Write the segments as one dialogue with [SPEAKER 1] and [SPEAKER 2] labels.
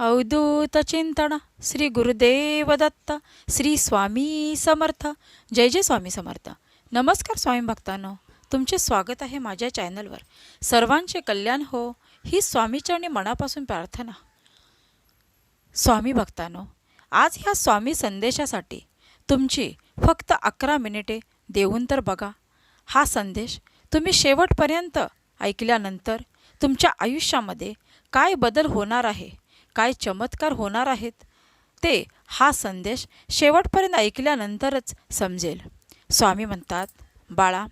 [SPEAKER 1] अवधूत चिंतन श्री गुरुदेव दत्त श्री स्वामी समर्थ जय जय स्वामी समर्थ नमस्कार स्वामी भक्तांनो तुमचे स्वागत आहे माझ्या चॅनलवर सर्वांचे कल्याण हो ही स्वामीचरणी मनापासून प्रार्थना स्वामी भक्तांनो आज ह्या स्वामी संदेशासाठी तुमची फक्त अकरा मिनिटे देऊन तर बघा हा संदेश तुम्ही शेवटपर्यंत ऐकल्यानंतर तुमच्या आयुष्यामध्ये काय बदल होणार आहे काय चमत्कार होणार आहेत ते हा संदेश शेवटपर्यंत ऐकल्यानंतरच समजेल. स्वामी म्हणतात बाळा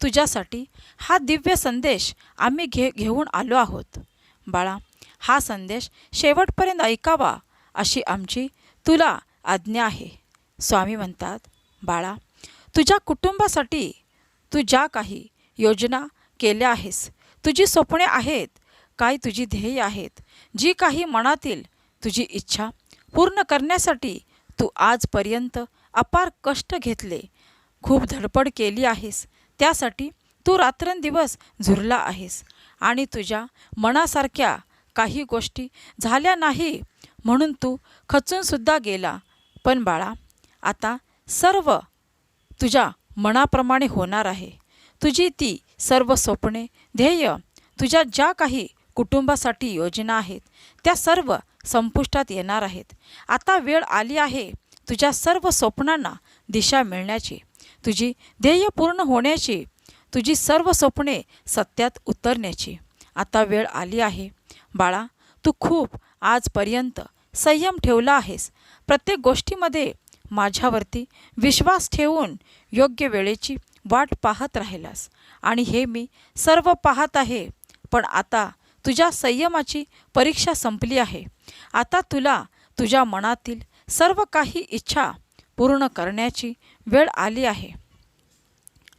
[SPEAKER 1] तुझ्यासाठी हा दिव्य संदेश आम्ही घे घेऊन आलो आहोत. बाळा हा संदेश शेवटपर्यंत ऐकावा अशी आमची तुला आज्ञा आहे. स्वामी म्हणतात बाळा तुझ्या कुटुंबासाठी तू ज्या काही योजना केल्या आहेस तुझी स्वप्ने आहेत काय तुझी ध्येय आहेत? जी काही मनातील तुझी इच्छा पूर्ण करण्यासाठी तू आजपर्यंत अपार कष्ट घेतले. खूप धडपड केली आहेस. त्यासाठी तू रात्रंदिवस झुरला आहेस. आणि तुझ्या मनासारख्या काही गोष्टी झाल्या नाही म्हणून तू खचूनसुद्धा गेला. पण बाळा आता सर्व तुझ्या मनाप्रमाणे होणार आहे. तुझी ती सर्व स्वप्ने ध्येय तुझ्या ज्या काही कुटुंबासाठी योजना आहेत. त्या सर्व संपुष्टात येणार आहेत. आता वेळ आली आहे तुझ्या सर्व स्वप्नांना दिशा मिळण्याची. तुझी ध्येय पूर्ण होण्याची. तुझी सर्व स्वप्ने सत्यात उतरण्याची. आता वेळ आली आहे. बाळा तू खूप आजपर्यंत संयम ठेवला आहेस. प्रत्येक गोष्टीमध्ये माझ्यावरती विश्वास ठेवून योग्य वेळेची वाट पाहत राहिलास. आणि हे मी सर्व पाहत आहे. पण आता तुझ्या संयमाची परीक्षा संपली आहे. आता तुला तुझ्या मनातील सर्व काही इच्छा पूर्ण करण्याची वेळ आली आहे.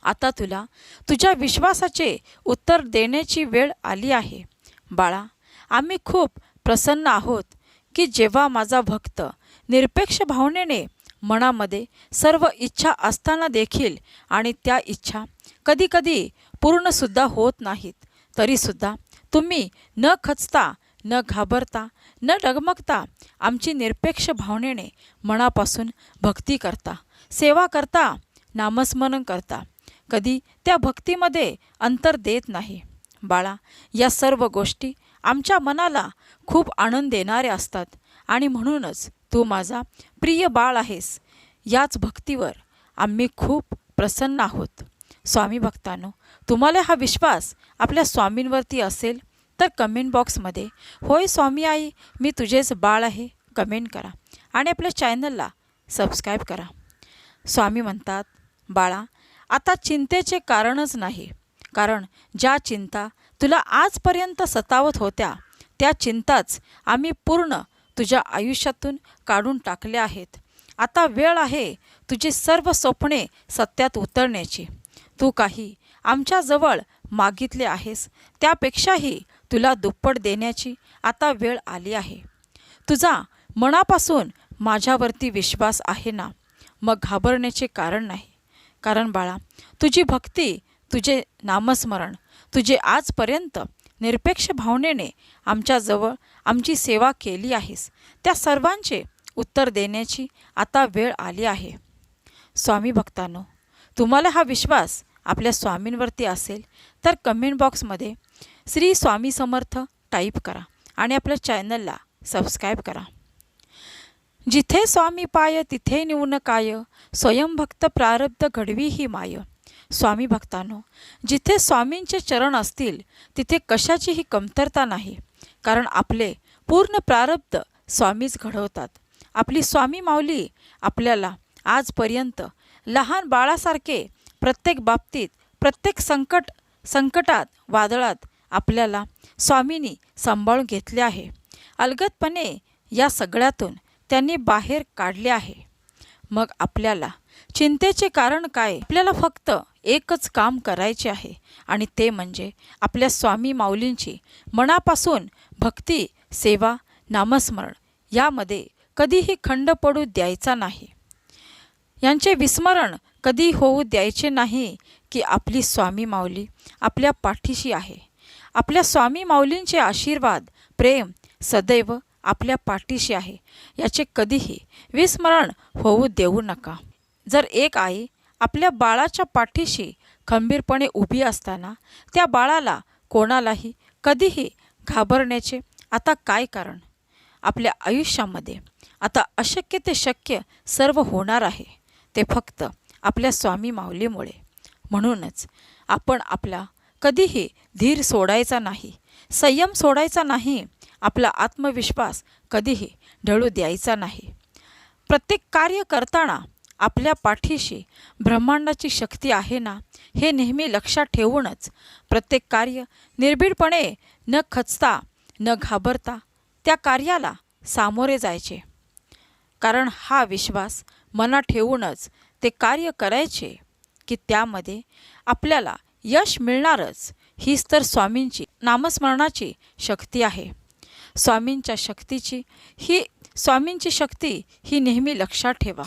[SPEAKER 1] आता तुला तुझ्या विश्वासाचे उत्तर देण्याची वेळ आली आहे. बाळा आम्ही खूप प्रसन्न आहोत की जेव्हा माझा भक्त निरपेक्ष भावनेने मनामध्ये सर्व इच्छा असताना देखील आणि त्या इच्छा कधीकधी पूर्णसुद्धा होत नाहीत तरीसुद्धा तुम्ही न खचता न घाबरता न डगमगता आमची निरपेक्ष भावनेने मनापासून भक्ती करता सेवा करता नामस्मरण करता. कधी त्या भक्तीमध्ये अंतर देत नाही. बाळा या सर्व गोष्टी आमच्या मनाला खूप आनंद देणाऱ्या असतात आणि म्हणूनच तू माझा प्रिय बाळ आहेस. याच भक्तीवर आम्ही खूप प्रसन्न आहोत. स्वामी भक्तांनो तुम्हाला हा विश्वास आपल्या स्वामींवरती असेल? तर कमेंट बॉक्समध्ये होय स्वामी आई मी तुझेच बाळ आहे. कमेंट करा आणि आपल्या चॅनलला सबस्क्राईब करा. स्वामी म्हणतात बाळा आता चिंतेचे कारणच नाही. कारण ज्या चिंता तुला आजपर्यंत सतावत होत्या त्या चिंताच आम्ही पूर्ण तुझ्या आयुष्यातून काढून टाकल्या आहेत. आता वेळ आहे तुझी सर्व स्वप्ने सत्यात उतरण्याची. तू काही आमच्याजवळ मागितले आहेस त्यापेक्षाही तुला दुप्पट देण्याची आता वेळ आली आहे. तुझा मनापासून माझ्यावरती विश्वास आहे ना? मग घाबरण्याचे कारण नाही. कारण बाळा तुझी भक्ती तुझे नामस्मरण तुझे आजपर्यंत निरपेक्ष भावनेने आमच्याजवळ आमची सेवा केली आहेस. त्या सर्वांचे उत्तर देण्याची आता वेळ आली आहे. स्वामी भक्तांनो तुम्हाला हा विश्वास आपल्या स्वामींवरती असेल तर कमेंट बॉक्समध्ये श्री स्वामी समर्थ टाईप करा आणि आपल्या चॅनलला सबस्क्राईब करा. जिथे स्वामी पाय तिथे निवून काय स्वयंभक्त प्रारब्ध घडवी ही माय. स्वामी भक्तांनो जिथे स्वामींचे चरण असतील तिथे कशाचीही कमतरता नाही कारण आपले पूर्ण प्रारब्ध स्वामीच घडवतात. आपली स्वामी माऊली आपल्याला आजपर्यंत लहान बाळासारखे प्रत्येक बाबतीत प्रत्येक संकट संकटात वादळात आपल्याला स्वामींनी सांभाळून घेतले आहे. अलगतपणे या सगळ्यातून त्यांनी बाहेर काढले आहे. मग आपल्याला चिंतेचे कारण काय? आपल्याला फक्त एकच काम करायचे आहे आणि ते म्हणजे आपल्या स्वामी माऊलींची मनापासून भक्ती सेवा नामस्मरण यामध्ये कधीही खंड पडू द्यायचा नाही. यांचे विस्मरण कधी होऊ द्यायचे नाही की आपली स्वामी माऊली आपल्या पाठीशी आहे. आपल्या स्वामी माऊलींचे आशीर्वाद प्रेम सदैव आपल्या पाठीशी आहे. याचे कधीही विस्मरण होऊ देऊ नका. जर एक आई आपल्या बाळाच्या पाठीशी खंबीरपणे उभी असताना त्या बाळाला कोणालाही कधीही घाबरण्याचे आता काय कारण? आपल्या आयुष्यामध्ये आता अशक्य ते शक्य सर्व होणार आहे. ते फक्त आपल्या स्वामी माऊलीमुळे. म्हणूनच आपण आपला कधीही धीर सोडायचा नाही संयम सोडायचा नाही आपला आत्मविश्वास कधीही ढळू द्यायचा नाही. प्रत्येक कार्य करताना आपल्या पाठीशी ब्रह्मांडाची शक्ती आहे ना हे नेहमी लक्षात ठेवूनच प्रत्येक कार्य निर्भीडपणे न खचता न घाबरता त्या कार्याला सामोरे जायचे. कारण हा विश्वास मनात ठेवूनच ते कार्य करायचे की त्यामध्ये आपल्याला यश मिळणारच हीच तर स्वामींची नामस्मरणाची शक्ती आहे. स्वामींच्या शक्तीची ही स्वामींची शक्ती ही नेहमी लक्षात ठेवा.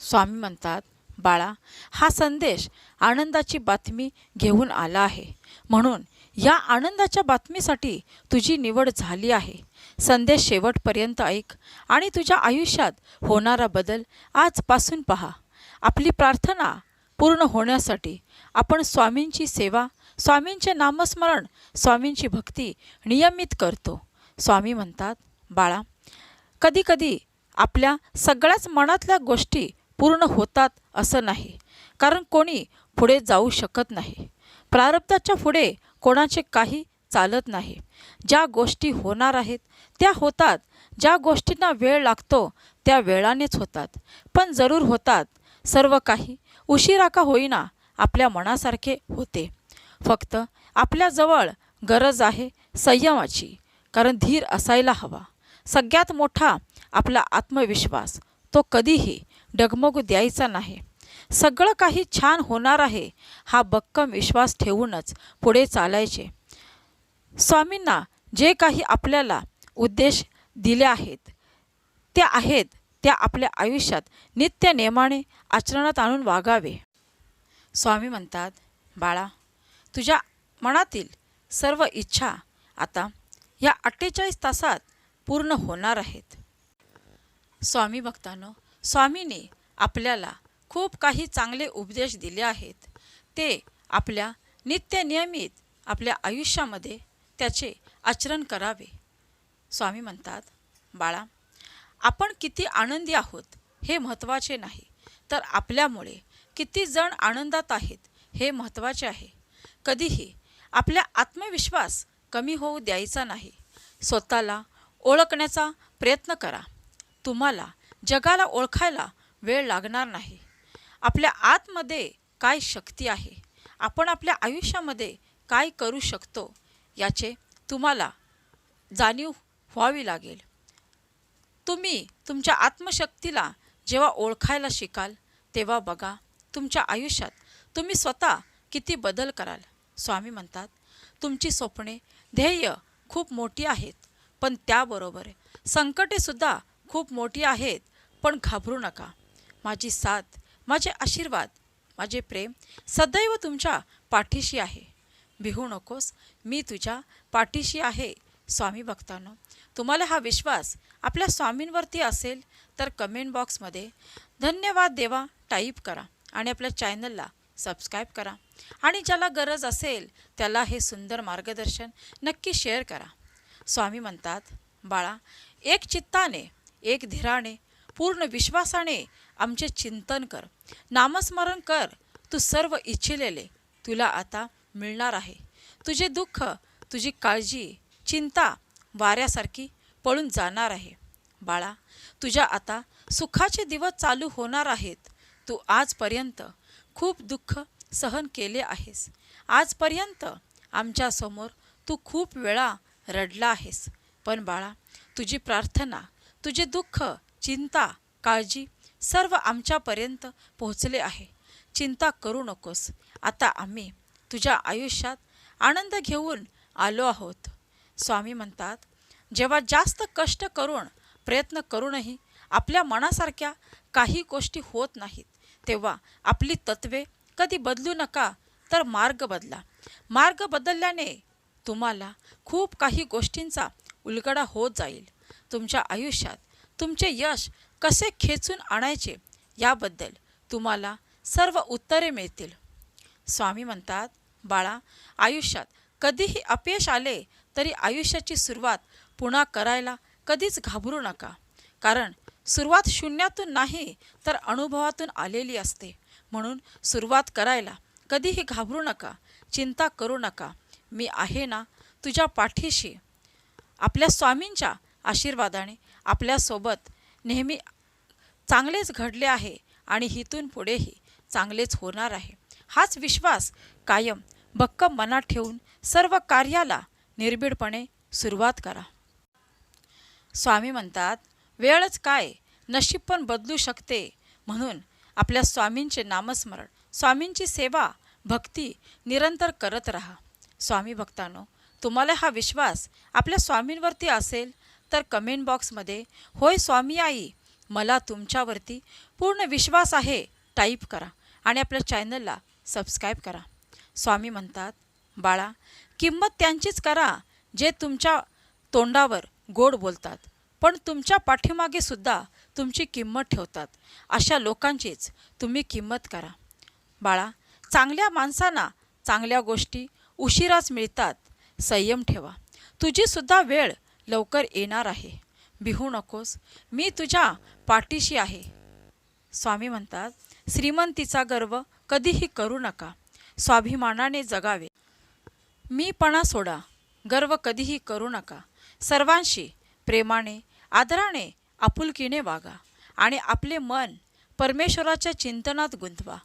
[SPEAKER 1] स्वामी म्हणतात बाळा हा संदेश आनंदाची बातमी घेऊन आला आहे. म्हणून या आनंदाच्या बातमीसाठी तुझी निवड झाली आहे. संदेश शेवटपर्यंत ऐक आणि तुझ्या आयुष्यात होणारा बदल आजपासून पहा. आपली प्रार्थना पूर्ण होण्यासाठी आपण स्वामींची सेवा स्वामींचे नामस्मरण स्वामींची भक्ती नियमित करतो. स्वामी म्हणतात बाळा कधीकधी आपल्या सगळ्याच मनातल्या गोष्टी पूर्ण होतात असं नाही कारण कोणी पुढे जाऊ शकत नाही. प्रारब्धाच्या पुढे कोणाचे काही चालत नाही. ज्या गोष्टी होणार आहेत त्या होतात. ज्या गोष्टींना वेळ लागतो त्या वेळानेच होतात. पण जरूर होतात. सर्व काही उशिरा का होईना आपल्या मनासारखे होते. फक्त आपल्याजवळ गरज आहे संयमाची कारण धीर असायला हवा. सगळ्यात मोठा आपला आत्मविश्वास तो कधीही डगमगू द्यायचा नाही. सगळं काही छान होणार आहे हा बक्कम विश्वास ठेवूनच पुढे चालायचे. स्वामींना जे काही आपल्याला उद्देश दिले आहेत त्या आहेत. त्या आपल्या आयुष्यात नित्य नियमाने आचरणात आणून वागावे. स्वामी म्हणतात बाळा तुझ्या मनातील सर्व इच्छा आता या अठ्ठेचाळीस तासात पूर्ण होणार आहेत. स्वामी भक्तांनो स्वामीने आपल्याला खूप काही चांगले उपदेश दिले आहेत. ते आपल्या नित्यनियमित आपल्या आयुष्यामध्ये त्याचे आचरण करावे. स्वामी म्हणतात बाळा आपण किती आनंदी आहोत हे महत्त्वाचे नाही. तर आपल्यामुळे किती जण आनंदात आहेत हे महत्त्वाचे आहे. कधीही आपल्या आत्मविश्वास कमी होऊ द्यायचा नाही. स्वतःला ओळखण्याचा प्रयत्न करा. तुम्हाला जगाला ओळखायला वेळ लागणार नाही. आपल्या आतमध्ये काय शक्ती आहे? आपण आपल्या आयुष्यामध्ये काय करू शकतो? याचे तुम्हाला जाणीव व्हावी लागेल. तुम्ही तुमच्या आत्मशक्तीला जेव्हा ओळखायला शिकाल तेव्हा बघा तुमच्या आयुष्यात तुम्ही स्वतः किती बदल कराल. स्वामी म्हणतात तुमची स्वप्ने ध्येय खूप मोठी आहेत पण त्याबरोबर संकटेसुद्धा खूप मोठी आहेत पण घाबरू नका. माझी साथ माझे आशीर्वाद माझे प्रेम सदैव तुमच्या पाठीशी आहे. भिहू नकोस मी तुझ्या पाठीशी आहे. स्वामी भक्तांनो तुम्हाला हा विश्वास आपल्या स्वामींवरती असेल तर कमेंट बॉक्समध्ये धन्यवाद देवा टाईप करा आणि आपल्या चॅनलला सबस्क्राईब करा. आणि ज्याला गरज असेल त्याला हे सुंदर मार्गदर्शन नक्की शेअर करा. स्वामी म्हणतात बाळा एक चित्ताने एक धीराने पूर्ण विश्वासाने आमचे चिंतन कर. नामस्मरण कर. तू सर्व इच्छिलेले तुला आता मिळणार आहे. तुझे दुःख तुझी काळजी चिंता वाऱ्यासारखी पळून जाणार आहे. बाळा तुझ्या आता सुखाचे दिवस चालू होणार आहेत. तू आजपर्यंत खूप दुःख सहन केले आहेस. आजपर्यंत आमच्यासमोर तू खूप वेळा रडला आहेस. पण बाळा तुझी प्रार्थना तुझे दुःख चिंता काळजी सर्व आमच्यापर्यंत पोहोचले आहे. चिंता करू नकोस. आता आम्ही तुझ्या आयुष्यात आनंद घेऊन आलो आहोत. स्वामी म्हणतात जेव्हा जास्त कष्ट करून प्रयत्न करूनही आपल्या मनासारख्या काही गोष्टी होत नाहीत तेव्हा आपली तत्वे कधी बदलू नका तर मार्ग बदला. मार्ग बदलल्याने तुम्हाला खूप काही गोष्टींचा उलगडा होत जाईल. तुमच्या आयुष्यात तुमचे यश कसे खेचून आणायचे याबद्दल तुम्हाला सर्व उत्तरे मिळतील. स्वामी म्हणतात बाळा आयुष्यात कधीही अपयश आले तरी आयुष्याची सुरुवात पुन्हा करायला कधीच घाबरू नका. कारण सुरुवात शून्यातून नाही तर अनुभवातून आलेली असते. म्हणून सुरुवात करायला कधीही घाबरू नका चिंता करू नका. मी आहे ना तुझ्या पाठीशी. आपल्या स्वामींच्या आशीर्वादाने आपल्यासोबत नेहमी चांगलेच घडले आहे आणि हिथून पुढेही चांगलेच होणार आहे. हाच विश्वास कायम भक्कम मनात ठेवून सर्व कार्याला निर्भीडपणे सुरुवात करा. स्वामी म्हणतात वेळच काय? नशीब पण बदलू शकते. म्हणून आपल्या स्वामींचे नामस्मरण स्वामींची सेवा भक्ती निरंतर करत राहा. स्वामी भक्तांनो तुम्हाला हा विश्वास आपल्या स्वामींवरती असेल तर कमेंट बॉक्समध्ये होय स्वामी आई मला तुमच्यावरती पूर्ण विश्वास आहे टाईप करा आणि आपल्या चॅनलला सबस्क्राईब करा. स्वामी म्हणतात बाळा किंमत त्यांचीच करा जे तुमच्या तोंडावर गोड बोलतात. पण तुमच्या पाठीमागे सुद्धा तुमची किंमत ठेवतात. अशा लोकांचीच तुम्ही किंमत करा. बाळा चांगल्या माणसांना चांगल्या गोष्टी उशिराच मिळतात. संयम ठेवा. तुझीसुद्धा वेळ लवकर येणार आहे. बिहू नकोस. मी तुझ्या पाठीशी आहे. स्वामी म्हणतात श्रीमंतीचा गर्व कधीही करू नका. स्वाभिमानाने जगावे. मीपणा सोडा. गर्व कधीही करू नका. सर्वांशी प्रेमाने आदराने आपुलकीने वागा आणि आपले मन परमेश्वराच्या चिंतनात गुंतवा.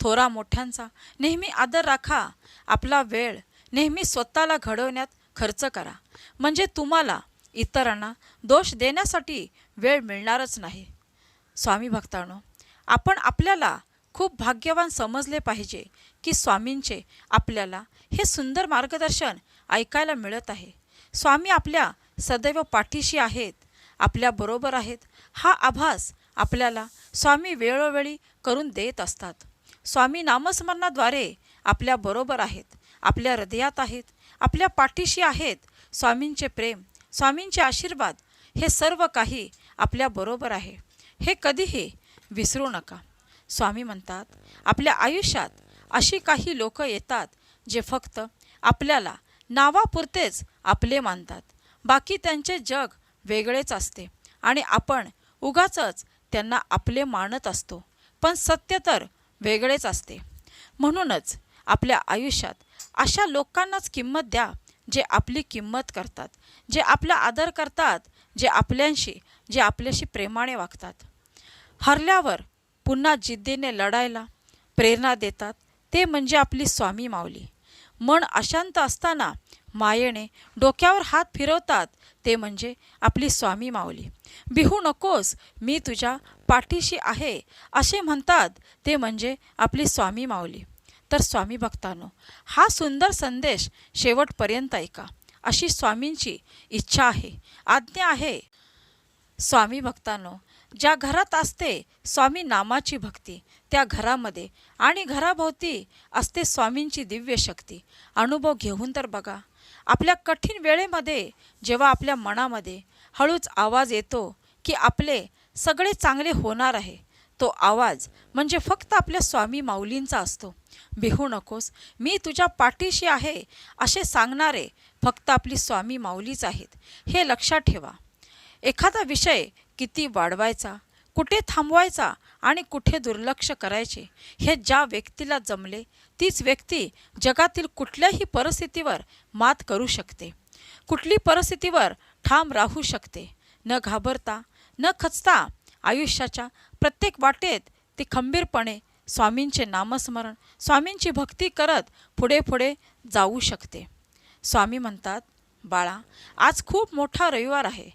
[SPEAKER 1] थोरा मोठ्यांचा नेहमी आदर राखा. आपला वेळ नेहमी स्वतःला घडवण्यात खर्च करा. म्हणजे तुम्हाला इतरांना दोष देण्यासाठी वेळ मिळणारच नाही. स्वामी भक्तांनो आपण आपल्याला खूप भाग्यवान समजले पाहिजे की स्वामींचे आपल्याला हे सुंदर मार्गदर्शन ऐकायला मिळत आहे. स्वामी आपल्या सदैव पाठीशी आहेत आपल्याबरोबर आहेत. हा आभास आपल्याला स्वामी वेळोवेळी करून देत असतात. स्वामी नामस्मरणाद्वारे आपल्याबरोबर आहेत आपल्या हृदयात आहेत आपल्या पाठीशी आहेत स्वामींचे प्रेम स्वामींचे आशीर्वाद हे सर्व काही आपल्याबरोबर आहे. हे कधीही विसरू नका. स्वामी म्हणतात आपल्या आयुष्यात अशी काही लोक येतात जे फक्त आपल्याला नावापुरतेच आपले मानतात. बाकी त्यांचे जग वेगळेच असते. आणि आपण उगाचच त्यांना आपले मानत असतो. पण सत्य तर वेगळेच असते. म्हणूनच आपल्या आयुष्यात अशा लोकांनाच किंमत द्या जे आपली किंमत करतात जे आपला आदर करतात जे आपल्याशी जे आपल्याशी प्रेमाने वागतात. हरल्यावर पुन्हा जिद्दीने लढायला प्रेरणा देतात ते म्हणजे आपली स्वामी माऊली. मन अशांत असताना मायेने डोक्यावर हात फिरवतात ते म्हणजे आपली स्वामी माऊली. बिहू नकोस मी तुझ्या पाठीशी आहे असे म्हणतात ते म्हणजे आपली स्वामी माऊली. तर स्वामी भक्तांनो हा सुंदर संदेश शेवटपर्यंत ऐका. अशी स्वामींची इच्छा आहे आज्ञा आहे. स्वामी भक्तांनो ज्या घरात असते स्वामी नामाची भक्ती त्या घरामध्ये आणि घराभोवती असते स्वामींची दिव्य शक्ती. अनुभव घेऊन तर बघा. आपल्या कठीण वेळेमध्ये जेव्हा आपल्या मनामध्ये हळूच आवाज येतो की आपले सगळे चांगले होणार आहे तो आवाज म्हणजे फक्त आपल्या स्वामी माऊलींचा असतो. बिहू नकोस मी तुझ्या पाठीशी आहे असे सांगणारे फक्त आपली स्वामी माऊलीच आहेत. हे लक्षात ठेवा. एखादा विषय किती वाढवायचा कुठे थांबवायचा आणि कुठे दुर्लक्ष करायचे हे ज्या व्यक्तीला जमले तीच व्यक्ती जगातील कुठल्याही परिस्थितीवर मात करू शकते. कुठली परिस्थितीवर ठाम राहू शकते. न घाबरता न खचता आयुष्याच्या प्रत्येक वाटेत ती खंबीरपणे स्वामींचे नामस्मरण स्वामींची भक्ती करत पुढे पुढे जाऊ शकते. स्वामी म्हणतात बाळा आज खूप मोठा रविवार आहे.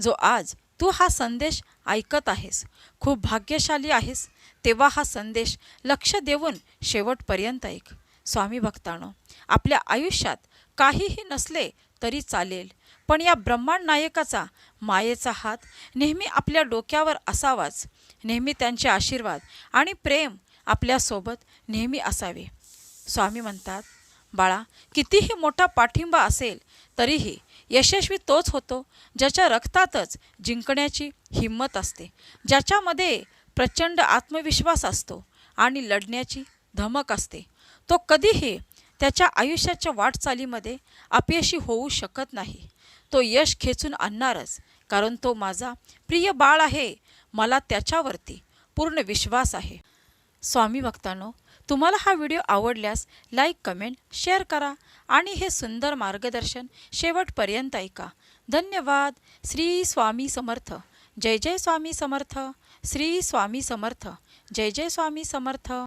[SPEAKER 1] जो आज तू हा संदेश ऐकत आहेस. खूप भाग्यशाली आहेस. तेव्हा हा संदेश लक्ष देऊन शेवटपर्यंत ऐक. स्वामी भक्तानो आपल्या आयुष्यात काहीही नसले तरी चालेल पण या ब्रह्मांड नायकाचा मायेचा हात नेहमी आपल्या डोक्यावर असावाच. नेहमी त्यांचे आशीर्वाद आणि प्रेम आपल्यासोबत नेहमी असावे. स्वामी म्हणतात बाळा कितीही मोठा पाठिंबा असेल तरीही यशस्वी तोच होतो ज्याच्या रक्तातच जिंकण्याची हिंमत असते ज्याच्यामध्ये प्रचंड आत्मविश्वास असतो आणि लढण्याची धमक असते. तो कधीही त्याच्या आयुष्याच्या वाटचालीमध्ये अपयशी होऊ शकत नाही. तो यश खेचून आणणारच कारण तो माझा प्रिय बाळ आहे मला त्याच्यावरती पूर्ण विश्वास आहे. स्वामी भक्तांनो तुम्हाला हा व्हिडिओ आवडल्यास लाईक कमेंट शेअर करा आणि हे सुंदर मार्गदर्शन शेवटपर्यंत ऐका. धन्यवाद. श्री स्वामी समर्थ. जय जय स्वामी समर्थ. श्री स्वामी समर्थ. जय जय स्वामी समर्थ.